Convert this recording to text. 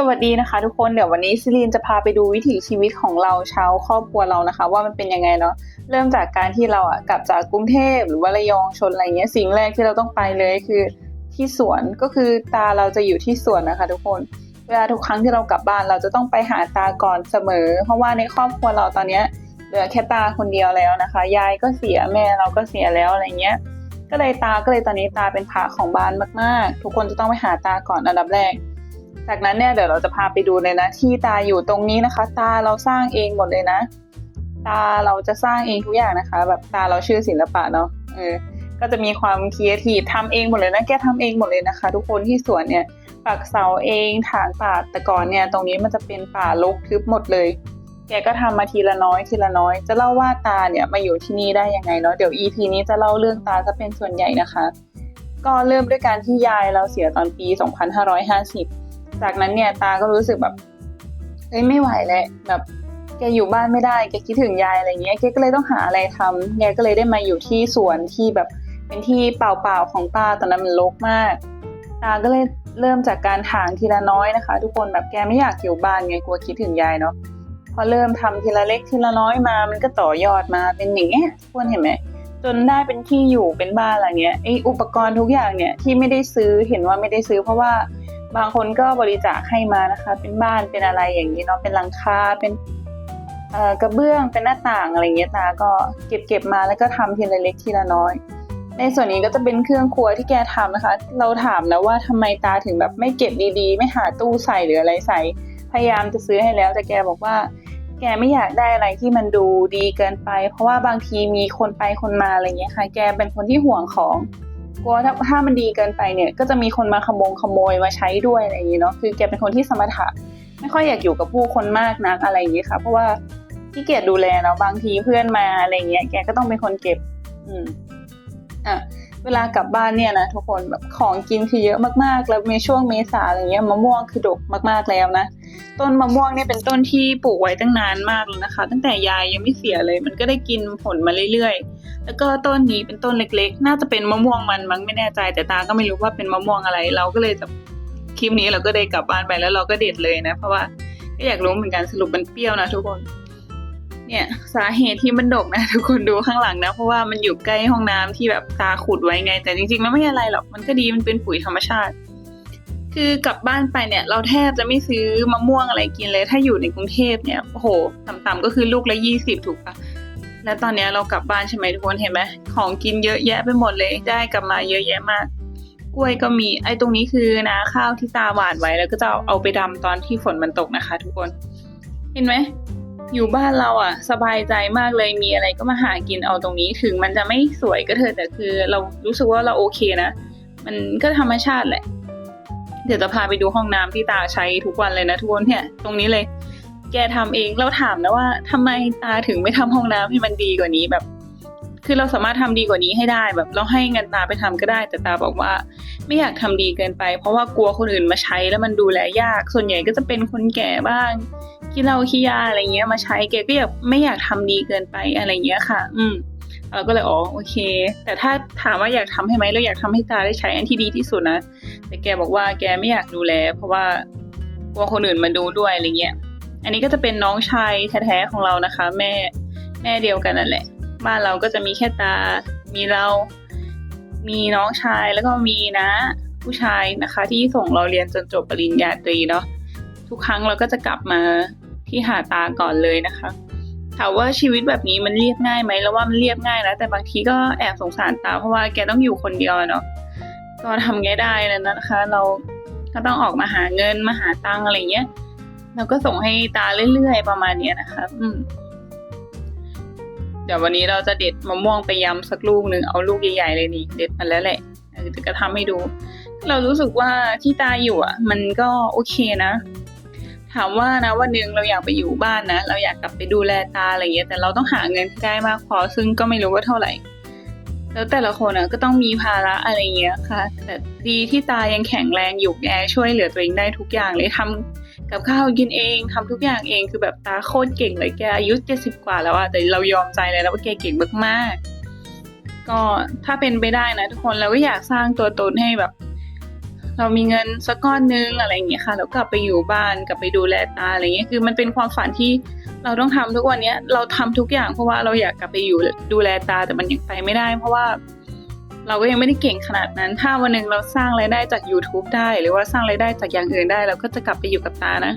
สวัสดีนะคะ ทุกคนเดี๋ยววันนี้ซิลีนจะพาไปดูวิถีชีวิตของเราชาวครอบครัวเรานะคะ ว่ามันเป็นยังไงเนาะเริ่มจากการที่เราอะกลับจากกรุงเทพหรือว่าระยองชนอะไรเงี้ยสิ่งแรกที่เราต้องไปเลยคือที่สวนก็คือตาเราจะอยู่ที่สวนนะคะ ทุกคนเวลาทุกครั้งที่เรากลับบ้านเราจะต้องไปหาตาก่อนเสมอ เพราะว่าในครอบครัวเราตอนเนี้ยเหลือแค่ตาคนเดียวแล้วนะคะ ยายก็เสียแม่เราก็เสียแล้วอะไรเงี้ย ก็เลยตาก็เลยตอนนี้ตาเป็นพระของบ้านมากๆ ทุกคนจะต้องไปหาตาก่อนอันดับแรก จากนั้นเนี่ยเดี๋ยวเราจะพาไปดูเลยนะที่ตาอยู่ตรงนี้นะคะ ตาเราสร้างเองหมดเลยนะ ตาเราจะสร้างเองทุกอย่างนะคะ แบบตาเราชื่อศิลปะเนาะเออก็จะมีความครีเอทีฟทำเองหมดเลยนะแกทำเองหมดเลยนะคะ ทุกคนที่สวนเนี่ยปักเสาเองถางป่าแต่ก่อนเนี่ย ตรงนี้มันจะเป็นป่ารกทึบหมดเลย แกก็ทำมาทีละน้อยทีละน้อย จะเล่าว่าตาเนี่ยมาอยู่ที่นี่ได้ยังไงเนาะเดี๋ยว EP นี้จะเล่าเรื่องตาจะเป็นส่วนใหญ่นะคะ ก็เริ่มด้วยการที่ยายเราเสียตอนปี 2550 จากนั้นเนี่ยตาก็รู้สึกแบบเฮ้ยไม่ไหวแล้วแบบแกอยู่บ้านไม่ได้แกคิดถึงยายอะไรเงี้ยแกก็เลยต้องหาอะไรทำแกก็เลยได้มาอยู่ที่สวนที่แบบเป็นที่เปล่าๆของตาตอนนั้นมันรกมาก ตาก็เลยเริ่มจากการถางทีละน้อยนะคะ ทุกคนแบบแกไม่อยากอยู่บ้านไงกลัวคิดถึงยายเนาะพอเริ่มทำทีละเล็กทีละน้อยมา มันก็ต่อยอดมาเป็นอย่างเงี้ยทุกคนเห็นไหมจนได้เป็นที่อยู่เป็นบ้านอะไรเงี้ยไออุปกรณ์ทุกอย่างเนี่ยที่ไม่ได้ซื้อเห็นว่าไม่ได้ซื้อ เพราะว่า บางคนก็บริจาคให้มานะคะ เป็นบ้านเป็นอะไรอย่างนี้เนาะเป็นหลังคาเป็นกระเบื้องเป็นหน้าต่างอะไรเงี้ยตาก็เก็บเก็บมาแล้วก็ทำทีละเล็กทีละน้อย ในส่วนนี้ก็จะเป็นเครื่องครัวที่แกทำนะคะ เราถามนะว่าทำไมตาถึงแบบไม่เก็บดีๆ ไม่หาตู้ใส่หรืออะไรใส่ พยายามจะซื้อให้แล้ว แต่แกบอกว่า แกไม่อยากได้อะไรที่มันดูดีเกินไป เพราะว่าบางทีมีคนไปคนมาอะไรเงี้ยค่ะ แกเป็นคนที่ห่วงของ กลัวถ้าถ้ามันดีเกินไปเนี่ยก็จะมีคนมาขโมงขโมยมาใช้ด้วยอะไรอย่างงี้เนาะคือแกเป็นคนที่สมถะไม่ค่อยอยากอยู่กับผู้คนมากนักอะไรอย่างงี้ค่ะ เพราะว่าที่เกียจดูแลเนาะบางทีเพื่อนมาอะไรเงี้ยแกก็ต้องเป็นคนเก็บ อืมอะเวลากลับบ้านเนี่ยนะทุกคนแบบของกินคือเยอะมากๆ แล้วในช่วงเมษาอะไรเงี้ยมะม่วงคือดกมากๆแล้วนะต้นมะม่วงเนี่ยเป็นต้นที่ปลูกไว้ตั้งนานมากเลยนะคะ ตั้งแต่ยายยังไม่เสียเลย มันก็ได้กินผลมาเรื่อยๆ แล้วก็ต้นนี้เป็นต้นเล็กๆ น่าจะเป็นมะม่วงมันมั้งไม่แน่ใจ แต่ตาก็ไม่รู้ว่าเป็นมะม่วงอะไร เราก็เลยจะคลิปนี้เราก็ได้กลับบ้านไปแล้วเราก็เด็ดเลยนะ เพราะว่าก็อยากรู้เหมือนกันสรุปมันเปรี้ยวนะทุกคน เนี่ยสาเหตุที่มันดกนะทุกคนดูข้างหลังนะ เพราะว่ามันอยู่ใกล้ห้องน้ำที่แบบตาขุดไว้ไง แต่จริงๆมันไม่อะไรหรอกมันก็ดีมันเป็นปุ๋ยธรรมชาติ คือกลับบ้านไปเนี่ย เราแทบจะไม่ซื้อมะม่วงอะไรกินเลย ถ้าอยู่ในกรุงเทพเนี่ยโอ้โหต่ำๆก็คือลูกละยี่สิบถูกปะ แล้วตอนนี้เรากลับบ้านใช่ไหมทุกคนเห็นไหมของกินเยอะแยะไปหมดเลยได้กลับมาเยอะแยะมาก กล้วยก็มีไอ้ตรงนี้คือนาข้าวที่ตาหวานไว้แล้วก็จะเอาไปดำตอนที่ฝนมันตกนะคะ ทุกคน เห็นไหมอยู่บ้านเราอะ สบายใจมากเลยมีอะไรก็มาหากินเอาตรงนี้ถึงมันจะไม่สวยก็เถอะแต่คือเรารู้สึกว่าเราโอเคนะ มันก็ธรรมชาติแหละ เดี๋ยวจะพาไปดูห้องน้ำที่ตาใช้ทุกวันเลยนะทุกคนเนี่ย ตรงนี้เลย แกทำเองเราถามนะว่าทำไมตาถึงไม่ทำห้องน้ำให้มันดีกว่านี้แบบ คือเราสามารถทำดีกว่านี้ให้ได้แบบ เราให้เงินตาไปทำก็ได้ แต่ตาบอกว่า ไม่อยากทำดีเกินไป เพราะว่ากลัวคนอื่นมาใช้แล้วมันดูแลยาก ส่วนใหญ่ก็จะเป็นคนแก่บ้างขี้เหล้าขี้ยาอะไรเงี้ยมาใช้แกก็อยากไม่อยากทำดีเกินไปอะไรเงี้ยค่ะ อืมเราก็เลยอ๋อโอเค แต่ถ้าถามว่าอยากทำให้ไหมเราอยากทำให้ตาได้ใช้อันที่ดีที่สุดนะแต่แกบอกว่าแกไม่อยากดูแล เพราะว่ากลัวคนอื่นมาดูด้วยอะไรเงี้ย อันนี้ก็จะเป็นน้องชายแท้ๆของเรานะคะ แม่แม่เดียวกันนั่นแหละ บ้านเราก็จะมีแค่ตา มีเรา มีน้องชายแล้วก็มีนะผู้ชายนะคะ ที่ส่งเราเรียนจนจบปริญญาตรีเนาะทุกครั้งเราก็จะกลับมาที่หาตาก่อนเลยนะคะถามว่าชีวิตแบบนี้มันเรียบง่ายไหมแล้วว่ามันเรียบง่ายนะแต่บางทีก็แอบสงสารตาเพราะว่าแกต้องอยู่คนเดียวเนาะก็ทำไงได้แล้วนะคะ เราก็ต้องออกมาหาเงินมาหาตังอะไรเงี้ย เราก็ส่งให้ตาเรื่อยๆประมาณนี้นะคะ อืม เดี๋ยววันนี้เราจะเด็ดมะม่วงไปยำสักลูกหนึ่งเอาลูกใหญ่ๆเลยนี่เด็ดมาแล้วแหละจะกระทำให้ดู เรารู้สึกว่าที่ตาอยู่อะ มันก็โอเคนะถามว่านะวันหนึ่งเราอยากไปอยู่บ้านนะ เราอยากกลับไปดูแลตาอะไรเงี้ยแต่เราต้องหาเงินที่ได้มากพอซึ่งก็ไม่รู้ว่าเท่าไหร่ แล้วแต่ละคนนะก็ต้องมีภาระอะไรเงี้ยค่ะ แต่ดีที่ตายังแข็งแรงอยู่แกช่วยเหลือตัวเองได้ทุกอย่างเลยทำ กับข้าวกินเองทำทุกอย่างเองคือแบบตาโคตรเก่งเลยแกอายุเจ็ดสิบกว่าแล้วอะแต่เรายอมใจเลยแล้วว่าแกเก่งมากๆ ก็ถ้าเป็นไปได้นะทุกคนเราก็อยากสร้างตัวตนให้แบบ เรามีเงินสักก้อนนึงอะไรอย่างเงี้ยค่ะแล้วกลับไปอยู่บ้านกลับไปดูแลตาอะไรเงี้ยคือมันเป็นความฝันที่เราต้องทำทุกวันเนี้ยเราทำทุกอย่างเพราะว่าเราอยากกลับไปอยู่ดูแลตาแต่มันยังไปไม่ได้ เพราะว่า เราก็ยังไม่ได้เก่งขนาดนั้น ถ้าวันหนึ่งเราสร้างรายได้จาก YouTube ได้ หรือว่าสร้างรายได้จากอย่างอื่นได้ เราก็จะกลับไปอยู่กับตานะ